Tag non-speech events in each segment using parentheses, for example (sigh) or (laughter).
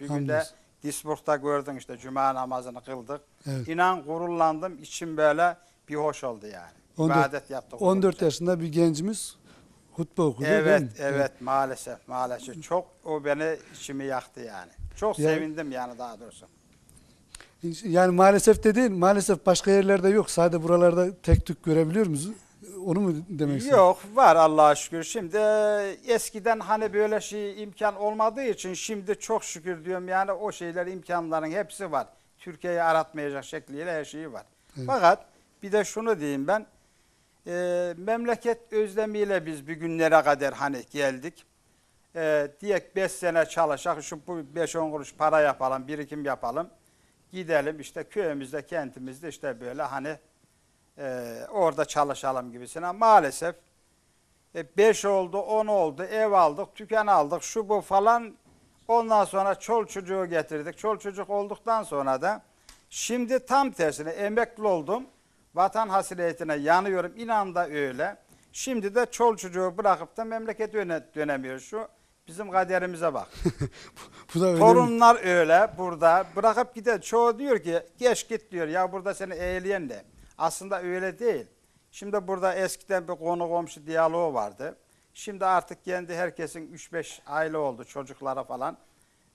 Bir günde Hamdolsun. Disburg'da gördün işte cuma namazını kıldık. Evet. İnan gururlandım. içim böyle bir hoş oldu yani. 14 İbadet yaptık. 14 okulda. yaşında bir gencimiz hutbe okudu değil Evet, mi? evet maalesef maalesef. Çok o beni içimi yaktı yani. Çok Yani- sevindim yani daha doğrusu. Yani maalesef de değil, maalesef başka yerlerde yok. Sadece buralarda tek tük görebiliyor muyuz? Onu mu demek istiyorsun? Yok var Allah'a şükür. Şimdi e, eskiden hani böyle şey imkan olmadığı için şimdi çok şükür diyorum yani o şeyler imkanların hepsi var. Türkiye'yi aratmayacak şekliyle her şeyi var. Evet. Fakat bir de şunu diyeyim ben. e, memleket özlemiyle biz bir günlere kadar hani geldik. E, diyek 5 sene çalışak şu bu 5-10 kuruş para yapalım, birikim yapalım. Gidelim işte köyümüzde, kentimizde işte böyle hani e, orada çalışalım gibisine. Maalesef 5 oldu, 10 oldu, ev aldık, dükkan aldık, şu bu falan. Ondan sonra çol çocuğu getirdik. Çol çocuk olduktan sonra da şimdi tam tersine emekli oldum. Vatan hasretine yanıyorum. İnan da öyle. Şimdi de çol çocuğu bırakıp da memlekete döne, dönemiyor. Şu bizim kaderimize bak. (laughs) Bu da önemli. Torunlar öyle burada. Bırakıp gider. Çoğu diyor ki geç git diyor. Ya burada seni eğleyen de. Aslında öyle değil. Şimdi burada eskiden bir konu komşu diyaloğu vardı. Şimdi artık kendi herkesin 3-5 aile oldu çocuklara falan.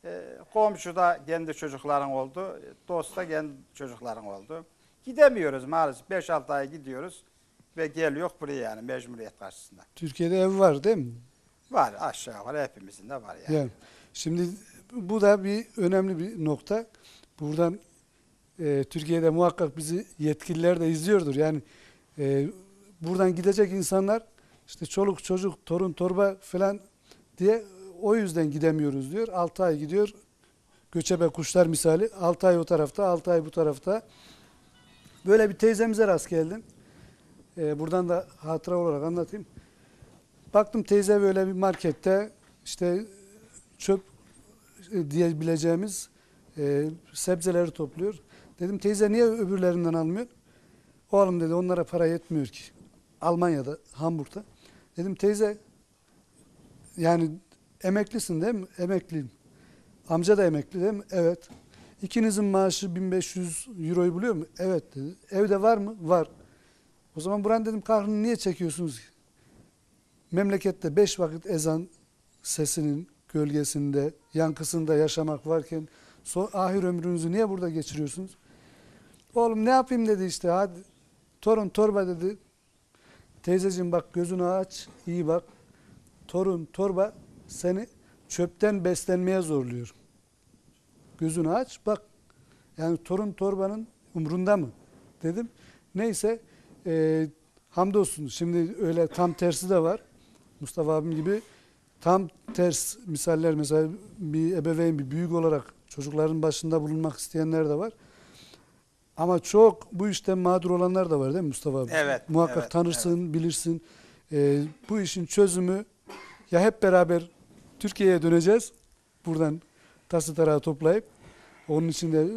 Ee, komşu da kendi çocukların oldu. Dost da kendi çocukların oldu. Gidemiyoruz maalesef. 5-6 ay gidiyoruz ve geliyor buraya yani mecburiyet karşısında. Türkiye'de ev var değil mi? Var aşağı yukarı hepimizin de var yani. Yani şimdi bu da bir önemli bir nokta. Buradan e, Türkiye'de muhakkak bizi yetkililer de izliyordur. Yani e, buradan gidecek insanlar işte çoluk çocuk torun torba falan diye o yüzden gidemiyoruz diyor. 6 ay gidiyor. Göçebe kuşlar misali 6 ay o tarafta 6 ay bu tarafta. Böyle bir teyzemize rast geldim. E, buradan da hatıra olarak anlatayım. Baktım teyze böyle bir markette işte çöp e, diyebileceğimiz e, sebzeleri topluyor. Dedim teyze niye öbürlerinden almıyor? Oğlum dedi onlara para yetmiyor ki. Almanya'da, Hamburg'da. Dedim teyze yani emeklisin değil mi? Emekliyim. Amca da emekli değil mi? Evet. İkinizin maaşı 1500 euroyu buluyor mu? Evet dedi. Evde var mı? Var. O zaman buranın dedim kahrını niye çekiyorsunuz ki? Memlekette beş vakit ezan sesinin gölgesinde, yankısında yaşamak varken son, ahir ömrünüzü niye burada geçiriyorsunuz? Oğlum ne yapayım dedi işte hadi. Torun torba dedi. Teyzeciğim bak gözünü aç, iyi bak. Torun torba seni çöpten beslenmeye zorluyor. Gözünü aç bak. Yani torun torbanın umrunda mı? Dedim. Neyse e, hamdolsun şimdi öyle tam tersi de var. Mustafa abim gibi tam ters misaller mesela bir ebeveyn bir büyük olarak çocukların başında bulunmak isteyenler de var. Ama çok bu işten mağdur olanlar da var değil mi Mustafa abi? Evet, Muhakkak evet, tanırsın, bilirsin. Ee, bu işin çözümü ya hep beraber Türkiye'ye döneceğiz. Buradan tası tarağı toplayıp onun için de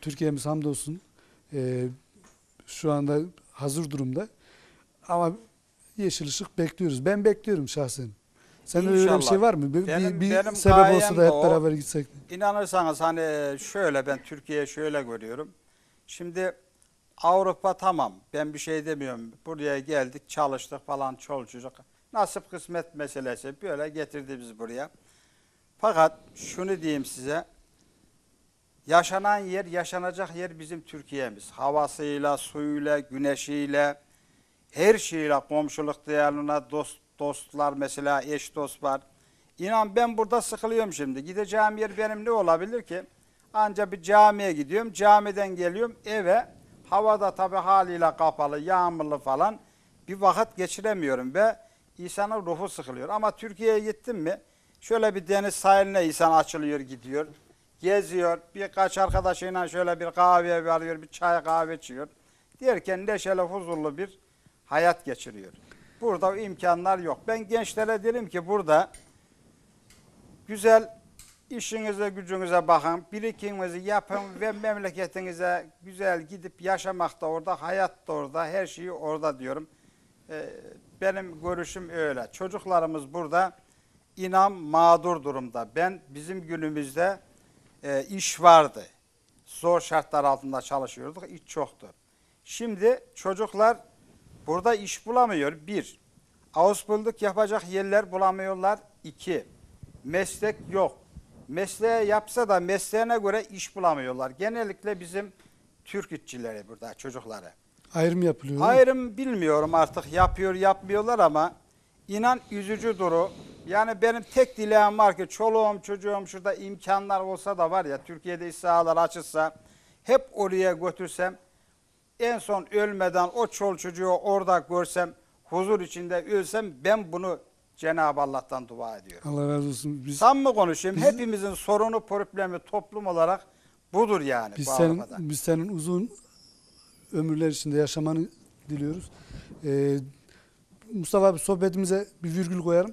Türkiye'miz hamdolsun ee, şu anda hazır durumda. Ama yeşil ışık bekliyoruz. Ben bekliyorum şahsen. De öyle bir şey var mı? Bir, Benim- bir benim sebep olsa da hep beraber gitsek. İnanırsanız hani şöyle ben Türkiye'yi şöyle görüyorum. Şimdi Avrupa tamam ben bir şey demiyorum. Buraya geldik çalıştık falan çol çocuk. Nasip kısmet meselesi böyle getirdi bizi buraya. Fakat şunu diyeyim size. Yaşanan yer, yaşanacak yer bizim Türkiye'miz. Havasıyla, suyuyla, güneşiyle, her şeyle komşuluk diyalına dost, dostlar mesela eş dost var. İnan ben burada sıkılıyorum şimdi. Gideceğim yer benim ne olabilir ki? Anca bir camiye gidiyorum. Camiden geliyorum eve. Havada tabii haliyle kapalı, yağmurlu falan. Bir vakit geçiremiyorum ve insanın ruhu sıkılıyor. Ama Türkiye'ye gittim mi şöyle bir deniz sahiline insan açılıyor gidiyor. Geziyor. Birkaç arkadaşıyla şöyle bir kahve varıyor, bir çay kahve içiyor. Derken neşeli, huzurlu bir hayat geçiriyor. Burada imkanlar yok. Ben gençlere derim ki burada güzel işinize gücünüze bakın, birikiminizi yapın ve memleketinize güzel gidip yaşamak da orada, hayat da orada, her şeyi orada diyorum. Ee, benim görüşüm öyle. Çocuklarımız burada inan mağdur durumda. Ben bizim günümüzde e, iş vardı. Zor şartlar altında çalışıyorduk. İş çoktu. Şimdi çocuklar burada iş bulamıyor. Bir, Ağustos'luk yapacak yerler bulamıyorlar. İki, meslek yok. Mesleğe yapsa da mesleğine göre iş bulamıyorlar. Genellikle bizim Türk işçileri burada çocukları. Ayrım yapılıyor. Ayrım bilmiyorum artık yapıyor yapmıyorlar ama inan üzücü duru. Yani benim tek dileğim var ki çoluğum çocuğum şurada imkanlar olsa da var ya Türkiye'de iş sahalar açılsa hep oraya götürsem en son ölmeden o çol çocuğu orada görsem huzur içinde ölsem ben bunu Cenab-ı Allah'tan dua ediyorum. Allah razı olsun. Biz, Sam mı konuşayım? biz- Hepimizin sorunu, problemi toplum olarak budur yani. biz senin, biz senin uzun ömürler içinde yaşamanı diliyoruz. Ee, Mustafa abi sohbetimize bir virgül koyalım.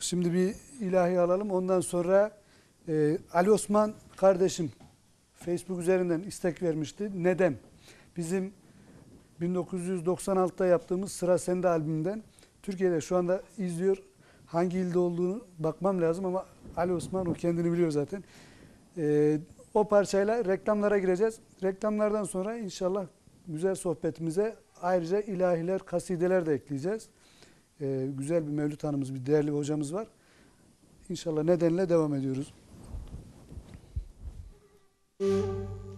Şimdi bir ilahi alalım. Ondan sonra e, Ali Osman kardeşim Facebook üzerinden istek vermişti. Neden? Bizim 1996'da yaptığımız Sıra Sende albümünden Türkiye'de şu anda izliyor. Hangi ilde olduğunu bakmam lazım ama Ali Osmanov kendini biliyor zaten. Ee, o parçayla reklamlara gireceğiz. Reklamlardan sonra inşallah güzel sohbetimize ayrıca ilahiler, kasideler de ekleyeceğiz. Ee, güzel bir Mevlüt Hanım'ız, bir değerli bir hocamız var. İnşallah nedenle devam ediyoruz. Müzik